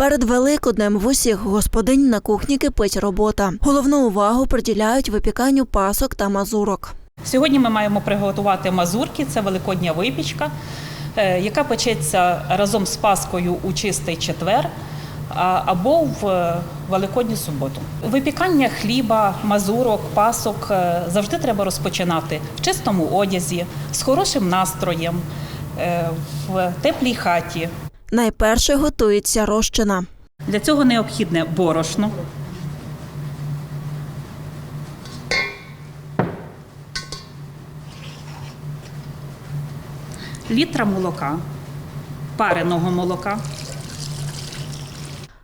Перед Великоднем в усіх господинь на кухні кипить робота. Головну увагу приділяють випіканню пасок та мазурок. Сьогодні ми маємо приготувати мазурки, це великодня випічка, е, яка печеться разом з Паскою у чистий четвер або в е, Великодню суботу. Випікання хліба, мазурок, пасок е, завжди треба розпочинати в чистому одязі, з хорошим настроєм, в теплій хаті. Найперше готується розчина. Для цього необхідне борошно. Літра молока, пареного молока,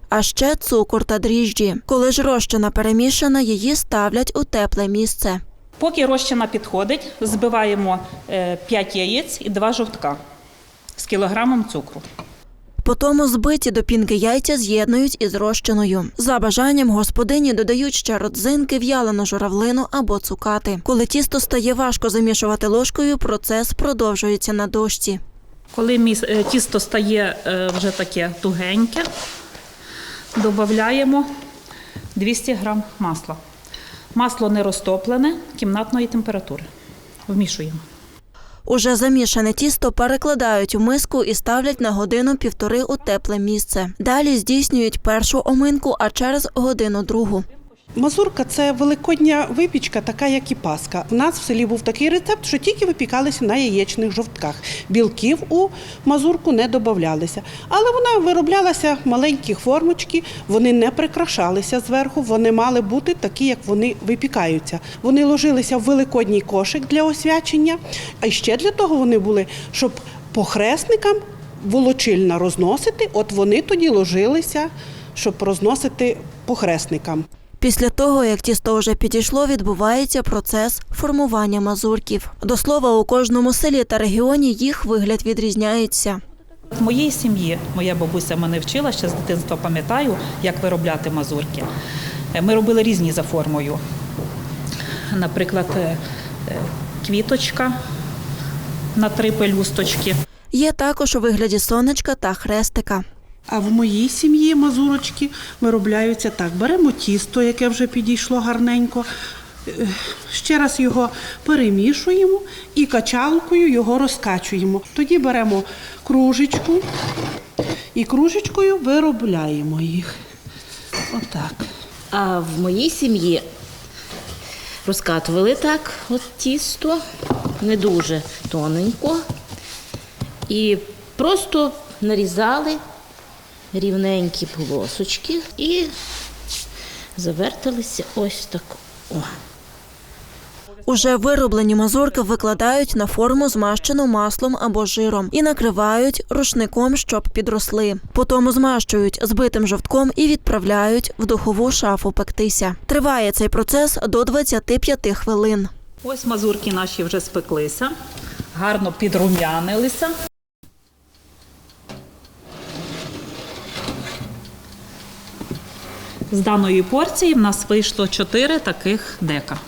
А ще цукор та дріжджі. Коли ж розчина перемішана, її ставлять у тепле місце. Поки розчина підходить, збиваємо 5 яєць і 2 жовтка з кілограмом цукру. Потім збиті до пінки яйця з'єднують із розчиною. За бажанням господині додають ще родзинки, в'ялену журавлину або цукати. Коли тісто стає важко замішувати ложкою, процес продовжується на дошці. Коли міс- е, тісто стає е, вже таке тугеньке, додаємо 200 грам масла. Масло не розтоплене кімнатної температури. Вмішуємо. Уже замішане тісто перекладають у миску і ставлять на годину-півтори у тепле місце. Далі здійснюють першу оминку, а через годину другу. Мазурка це великодня випічка, така як і Пасха. У нас в селі був такий рецепт, що тільки випікалися на яєчних жовтках. Білків у мазурку не додавалися. Але вона вироблялася маленькі формочки, вони не прикрашалися зверху, вони мали бути такі, як вони випікаються. Вони ложилися в великодній кошик для освячення, а ще для того вони були, щоб похресникам волочильна розносити, от вони тоді ложилися, щоб розносити похресникам. Після того, як тісто вже підійшло, відбувається процес формування мазурків. До слова, у кожному селі та регіоні їх вигляд відрізняється. В моїй сім'ї моя бабуся мене вчила, ще з дитинства пам'ятаю, як виробляти мазурки. Е, Ми робили різні за формою. Наприклад, е, е, квіточка на три пелюсточки. Є також у вигляді сонечка та хрестика. А в моїй сім'ї мазурочки виробляються так. Беремо тісто, яке вже підійшло гарненько. е, Ще раз його перемішуємо і качалкою його розкачуємо. Тоді беремо кружечку і кружечкою виробляємо їх. Отак. А в моїй сім'ї розкатували так от тісто, не дуже тоненько. І просто нарізали рівненькі полосочки і заверталися ось так. О. Уже вироблені мазурки викладають на форму, змащену маслом або жиром, і накривають рушником, щоб підросли. Потім змащують збитим жовтком і відправляють в духову шафу пектися. Триває цей процес до 25 хвилин. Ось мазурки наші вже спеклися, гарно підрум'янилися. З даної порції в нас вийшло 4 таких дека.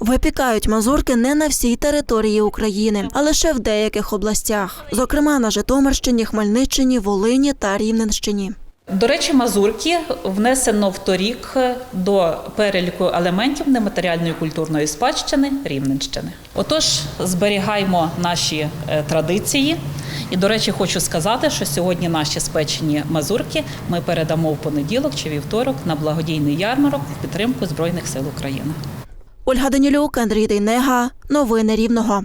Випікають мазурки не на всій території України, а лише в деяких областях, зокрема на Житомирщині, Хмельниччині, Волині та Рівненщині. До речі, мазурки внесено вторік до переліку елементів нематеріальної культурної спадщини Рівненщини. Отож, зберігаємо наші е, традиції. І, до речі, хочу сказати, що сьогодні наші спечені мазурки ми передамо в понеділок чи вівторок на благодійний ярмарок в підтримку Збройних сил України. Ольга Данілюк, Андрій Дейнега. Новини Рівного.